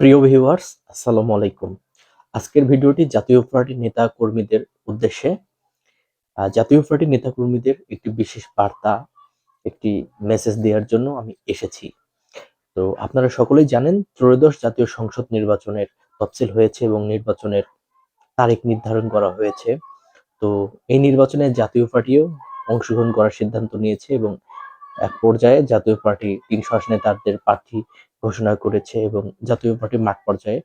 প্রিয় ভিউয়ার্স আসসালামু আলাইকুম। আজকের ভিডিওটি জাতীয় পার্টির নেতা কর্মীদের উদ্দেশ্যে। জাতীয় পার্টির নেতা কর্মীদের একটি বিশেষ বার্তা, একটি মেসেজ দেওয়ার জন্য আমি এসেছি। তো আপনারা সকলেই জানেন, ত্রয়োদশ জাতীয় সংসদ নির্বাচনের তফসিল হয়েছে এবং নির্বাচনের তারিখ নির্ধারণ করা হয়েছে। তো এই নির্বাচনে জাতীয় পার্টিও অংশগ্রহণ করার সিদ্ধান্ত নিয়েছে এবং এক পর্যায়ে জাতীয় পার্টি তিনশো আসনে তাদের প্রার্থী ঘোষণা করেছে এবং জাতীয় পার্টি মাঠ পর্যায়ে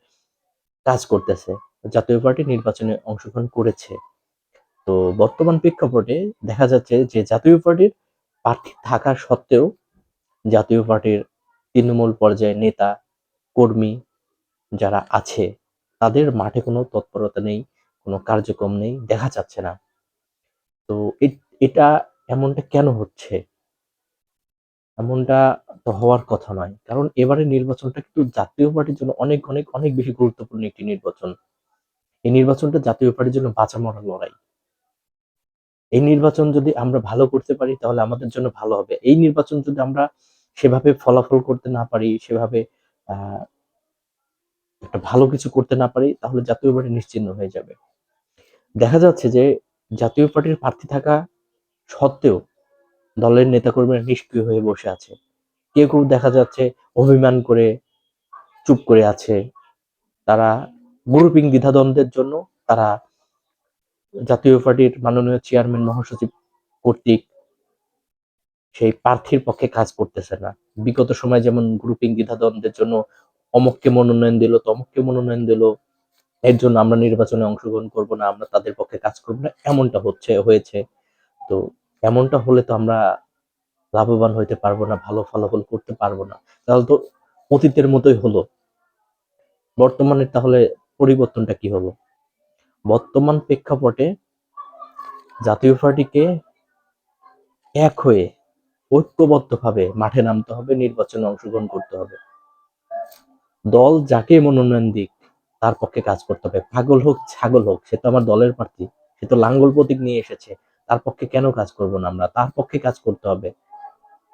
কাজ করতেছে। জাতীয় পার্টি নির্বাচনে অংশগ্রহণ করেছে। তো বর্তমান প্রেক্ষাপটে দেখা যাচ্ছে যে জাতীয় পার্টির প্রার্থী থাকা সত্ত্বেও জাতীয় পার্টির তৃণমূল পর্যায়ে নেতা, কর্মী যারা আছে, তাদের মাঠে কোনো তৎপরতা নেই, কোনো কার্যক্রম নেই, দেখা যাচ্ছে না। তো এটা এমনটা কেন হচ্ছে? এমনটা তো হওয়ার কথা নয়। কারণ এবারের নির্বাচনটা কিন্তু জাতীয় পার্টির জন্য অনেক অনেক অনেক বেশি গুরুত্বপূর্ণ একটি নির্বাচন। এই নির্বাচনটা জাতীয় পার্টির জন্য বাঁচা মরার লড়াই। এই নির্বাচন যদি আমরা ভালো করতে পারি, তাহলে আমাদের জন্য ভালো হবে। এই নির্বাচন যদি আমরা সেভাবে ফলাফল করতে না পারি, সেভাবে একটা ভালো কিছু করতে না পারি, তাহলে জাতীয় পার্টি নিশ্চিহ্ন হয়ে যাবে। দেখা যাচ্ছে যে জাতীয় পার্টির প্রার্থী থাকা সত্ত্বেও দলের নেতাকর্মীরা নিষ্ক্রিয় হয়ে বসে আছে। কেউ কেউ দেখা যাচ্ছে অভিমান করে, চুপ করে আছে। তারা গ্রুপিং দ্বিধাদ্বন্দ্বের জন্য তারা জাতীয় পার্টির মাননীয় চেয়ারম্যান, মহাসচিব কর্তৃক সেই প্রার্থীর পক্ষে কাজ করতেছে না। বিগত সময় যেমন গ্রুপিং দ্বিধাদ্বন্দ্বের জন্য অমককে মনোনয়ন দিল, তমককে মনোনয়ন দিল, এর জন্য আমরা নির্বাচনে অংশগ্রহণ করব না, আমরা তাদের পক্ষে কাজ করব না, এমনটা হচ্ছে, হয়েছে। তো এমনটা হলে তো আমরা লাভবান হইতে পারব না, ভালো ফলাফল করতে পারব না। তাহলে তো অতীতের মতোই হলো। বর্তমানে তাহলে পরিবর্তনটা কি হলো? বর্তমান প্রেক্ষাপটে জাতীয় পার্টিকে এক হয়ে ঐক্যবদ্ধভাবে মাঠে নামতে হবে, নির্বাচনে অংশগ্রহণ করতে হবে। দল যাকে মনোনয়ন দিক, তার পক্ষে কাজ করতে হবে। পাগল হোক, ছাগল হোক, সে তো আমার দলের প্রার্থী, সে তো লাঙ্গল প্রতীক নিয়ে এসেছে। তার পক্ষে কেন কাজ করব না আমরা? তার পক্ষে কাজ করতে হবে।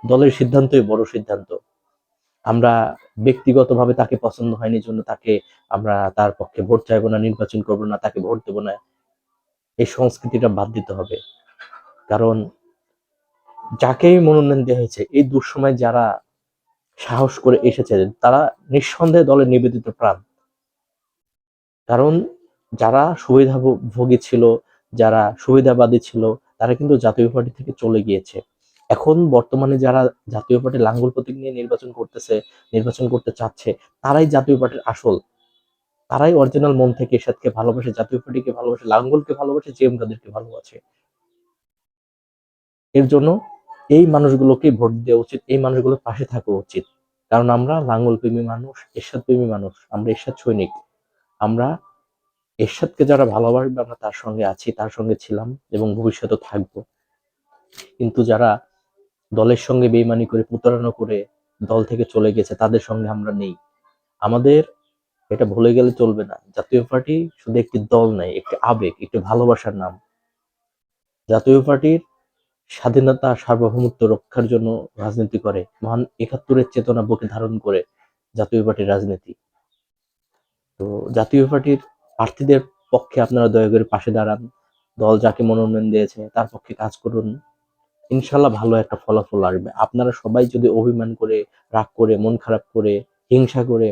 দলের সিদ্ধান্তই বড় সিদ্ধান্ত। আমরা ব্যক্তিগতভাবে তাকে পছন্দ হয়নি জন্য তাকে আমরা তার পক্ষে ভোট চাইব না, নির্বাচন করব না, তাকে ভোট দেবো না। এই সংস্কৃতিটা বাদ দিতে হবে। কারণ যাকেই মনোনয়ন দেওয়া হয়েছে, এই দুঃসময় যারা সাহস করে এসেছে, তারা নিঃসন্দেহে দলের নিবেদিত প্রাণ। কারণ যারা সুবিধাভোগী ছিল, যারা সুবিধাবাদী ছিল তারা কিন্তু জাতীয় পার্টি থেকে চলে গিয়েছে। এখন বর্তমানে যারা জাতীয় পার্টির লাঙ্গল প্রতীক নিয়ে নির্বাচন করতেছে, নির্বাচন করতে চাচ্ছে, তারাই জাতীয় পার্টির আসল। তারাই অরিজিনাল মন থেকে এরশাদকে ভালোবাসে, জাতীয় পার্টিকে ভালোবাসে, লাঙ্গলকে ভালোবাসে জেএম কাদেরকে ভালোবাসে। এর জন্য এই মানুষগুলোকে ভোট দেওয়া উচিত, এই মানুষগুলোর পাশে থাকা উচিত। কারণ আমরা লাঙ্গল প্রেমী মানুষ এরশাদ প্রেমী মানুষ, আমরা এরশাদ সৈনিক। আমরা এরশাদকে যারা ভালোবাসবে, আমরা তার সঙ্গে আছি, তার সঙ্গে ছিলাম এবং ভবিষ্যতে থাকব। কিন্তু যারা দলের সঙ্গে বেইমানি করে, প্রতারণা করে দল থেকে চলে গেছে, তাদের সঙ্গে আমরা নেই। আমাদের এটা ভুলে গেলে চলবে না। জাতীয় পার্টি শুধু একটি দল নয়, একটি আবেগ, একটি ভালোবাসার নাম। জাতীয় পার্টির স্বাধীনতা, সার্বভৌমত্ব রক্ষার জন্য রাজনীতি করে, মহান একাত্তরের চেতনা বুকে ধারণ করে জাতীয় পার্টির রাজনীতি। তো জাতীয় পার্টির প্রার্থীদের পক্ষে আপনারা দয়া করে পাশে দাঁড়ান। দল যাকে মনোনয়ন দিয়েছে তার পক্ষে কাজ করুন। ইনশাল্লাহ ভালো একটা ফলাফল আসবে। আপনারা সবাই যদি অভিমান করে, রাগ করে, মন খারাপ করে, হিংসা করে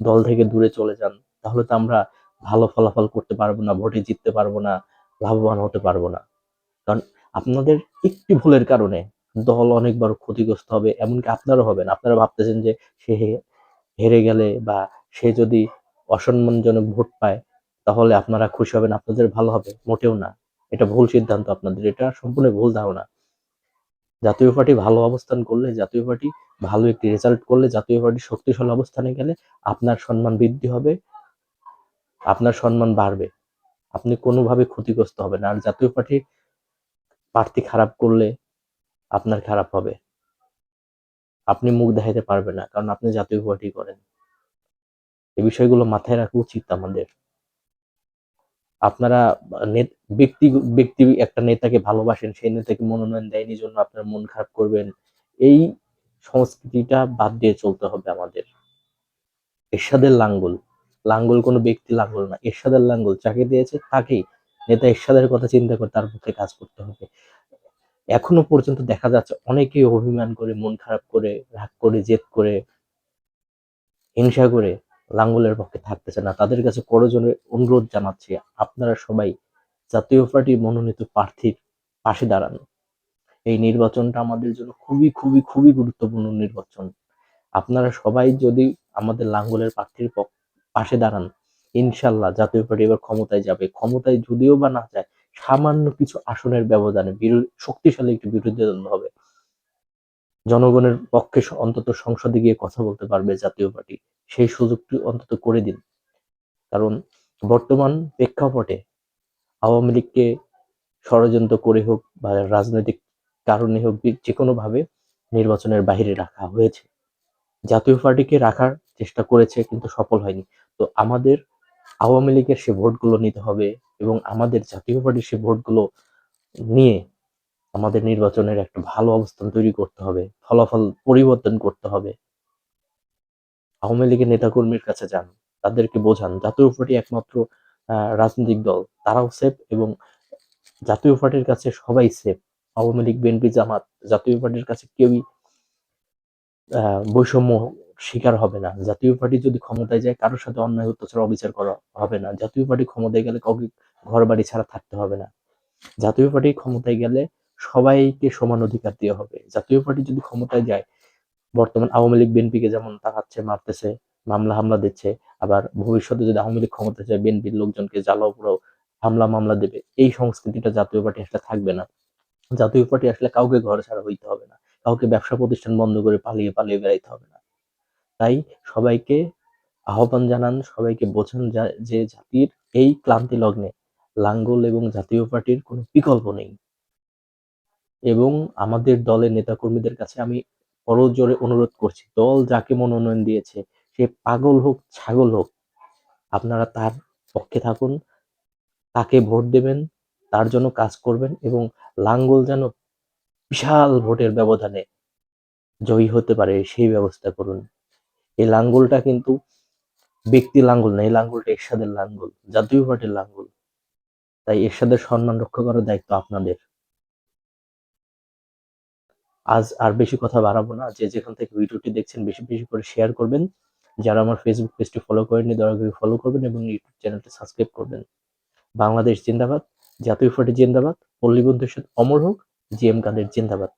দল থেকে দূরে চলে যান, তাহলে তো আমরা ভালো ফলাফল করতে পারব না, ভোটে জিততে পারব না, লাভবান হতে পারব না। কারণ আপনাদের একটি ভুলের কারণে দল অনেক বড় ক্ষতিগ্রস্ত হবে, এমনকি আপনারও হবেন আপনারা ভাবতেছেন যে সে হেরে গেলে বা সে যদি অসম্মানজনক ভোট পায় তাহলে আপনারা খুশি হবেন, আপনাদের ভালো হবে, মোটেও না। এটা ভুল সিদ্ধান্ত আপনাদের, এটা সম্পূর্ণ ভুল ধারণা। জাতীয় পার্টি ভালো অবস্থান করলে, জাতীয় পার্টি ভালো একটি রেজাল্ট করলে, জাতীয় পার্টি শক্তিশালী অবস্থানে গেলে আপনার সম্মান বৃদ্ধি হবে, আপনার সম্মান বাড়বে। আপনি কোনোভাবে ক্ষতিগ্রস্ত হবেন আর জাতীয় পার্টি প্রার্থী খারাপ করলে আপনার খারাপ হবে। আপনি মুখ দেখাতে পারবেন না, কারণ আপনি জাতীয় পার্টি করেন। এই বিষয়গুলো মাথায় রাখা উচিত আমাদের। আপনারা ব্যক্তি ব্যক্তি, একটা নেতাকে ভালোবাসেন, সেই নেতাকে মনোনয়ন দেয়নি জন্য আপনার মন খারাপ করবেন। এই সংস্কৃতিটা বাদ দিয়ে চলতে হবে আমাদের। এরশাদের লাঙ্গল। লাঙ্গল কোনো ব্যক্তি লাঙ্গল না। এরশাদের লাঙ্গল যাকে দিয়েছে তাকেই। নেতা এরশাদের কথা চিন্তা করে তার পক্ষে কাজ করতে হবে। এখনও পর্যন্ত দেখা যাচ্ছে অনেকেই অভিমান করে, মন খারাপ করে, রাগ করে, জেদ করে, হিংসা করে লাঙ্গলের পক্ষে থাকতেছে না। তাদের কাছে করজনের অনুরোধ জানাচ্ছি, আপনারা সবাই জাতীয় পার্টির মনোনীত প্রার্থীর পাশে দাঁড়ান। এই নির্বাচনটা আমাদের জন্য খুবই খুবই খুবই গুরুত্বপূর্ণ নির্বাচন। আপনারা সবাই যদি আমাদের লাঙ্গলের প্রার্থীর পাশে দাঁড়ান, ইনশাল্লাহ জাতীয় পার্টি এবার ক্ষমতায় যাবে। ক্ষমতায় যদিও বা না যায়, সামান্য কিছু আসনের ব্যবধানে শক্তিশালী একটি বিরোধী দল হবে। জনগণের পক্ষে অন্তত সংসদে গিয়ে কথা বলতে পারবে জাতীয় পার্টি। সেই সুযোগটি অন্তত করে দিন। কারণ বর্তমান প্রেক্ষাপটে আওয়ামী লীগকে ষড়যন্ত্র করে হোক বা রাজনৈতিক কারণে হোক যে কোনোভাবে নির্বাচনের বাইরে রাখা হয়েছে। জাতীয় পার্টিকে রাখার চেষ্টা করেছে কিন্তু সফল হয়নি। তো আমাদের আওয়ামী লীগের সে ভোটগুলো নিতে হবে এবং আমাদের জাতীয় পার্টির সে ভোটগুলো নিয়ে আমাদের নির্বাচনের একটা ভালো অবস্থান তৈরি করতে হবে, ফলাফল পরিবর্তন করতে হবে। আওয়ামী লীগের নেতাকর্মীর কাছে যান, তাদেরকে বোঝান, জাতীয় পার্টি একমাত্র রাজনৈতিক দল, তারাও সেফ এবং জাতীয় পার্টির কাছে সবাই সেফ আওয়ামী লীগ, বিএনপি, জামাত, জাতীয় পার্টির কাছে কেউই বৈষম্য শিকার হবে না। জাতীয় পার্টি যদি ক্ষমতায় যায়, কারোর সাথে অন্যায়, অত্যাচার, অবিচার করা হবে না। জাতীয় পার্টি ক্ষমতায় গেলে কাউকে ঘর বাড়ি ছাড়া থাকতে হবে না। জাতীয় পার্টি ক্ষমতায় গেলে সবাইকে সমান অধিকার দেওয়া হবে। জাতীয় পার্টি যদি ক্ষমতায় যায়, বর্তমান আওয়ামী লীগ বিএনপিকে যেমন তাকাচ্ছে, মারতেছে, মামলা হামলা দিচ্ছে, আবার ভবিষ্যতে যদি আওয়ামী লীগ ক্ষমতায় যায় বিএনপির লোকজনকে জ্বালাও পোড়াও, হামলা মামলা দেবে, এই সংস্কৃতিটা জাতীয় পার্টি আসলে থাকবে না। জাতীয় পার্টি আসলে কাউকে ঘর ছাড়া হইতে হবে না। কাউকে ব্যবসা প্রতিষ্ঠান বন্ধ করে পালিয়ে পালিয়ে বেড়াইতে হবে না। তাই সবাইকে আহ্বান জানান, সবাইকে বোঝান যে জাতির এই ক্লান্তি লগ্নে লাঙ্গল এবং জাতীয় পার্টির কোনো বিকল্প নেই। এবং আমাদের দলের নেতাকর্মীদের কাছে আমি জোরে অনুরোধ করছি, দল যাকে মনোনয়ন দিয়েছে, সে পাগল হোক, ছাগল হোক, আপনারা তার পক্ষে থাকুন, তাকে ভোট দেবেন, তার জন্য কাজ করবেন এবং লাঙ্গল যেন বিশাল ভোটের ব্যবধানে জয়ী হতে পারে, সেই ব্যবস্থা করুন। এই লাঙ্গলটা কিন্তু ব্যক্তি লাঙ্গল না, এই লাঙ্গলটা এরশাদের লাঙ্গল, জাতীয় পার্টির লাঙ্গল। তাই এরশাদের সম্মান রক্ষা করার দায়িত্ব আপনাদের। আজ আর বেশি কথা বাড়াবো না। যে যেখান থেকে ভিডিওটি দেখছেন, বেশি বেশি করে শেয়ার করবেন। যারা আমার ফেসবুক পেজটি ফলো করেননি, দয়া করে ফলো করবেন এবং ইউটিউব চ্যানেলটি সাবস্ক্রাইব করবেন। বাংলাদেশ জিন্দাবাদ, জাতীয় পার্টি জিন্দাবাদ, পল্লী বন্ধুর সাথে অমর হোক, জি এম কাদের জিন্দাবাদ।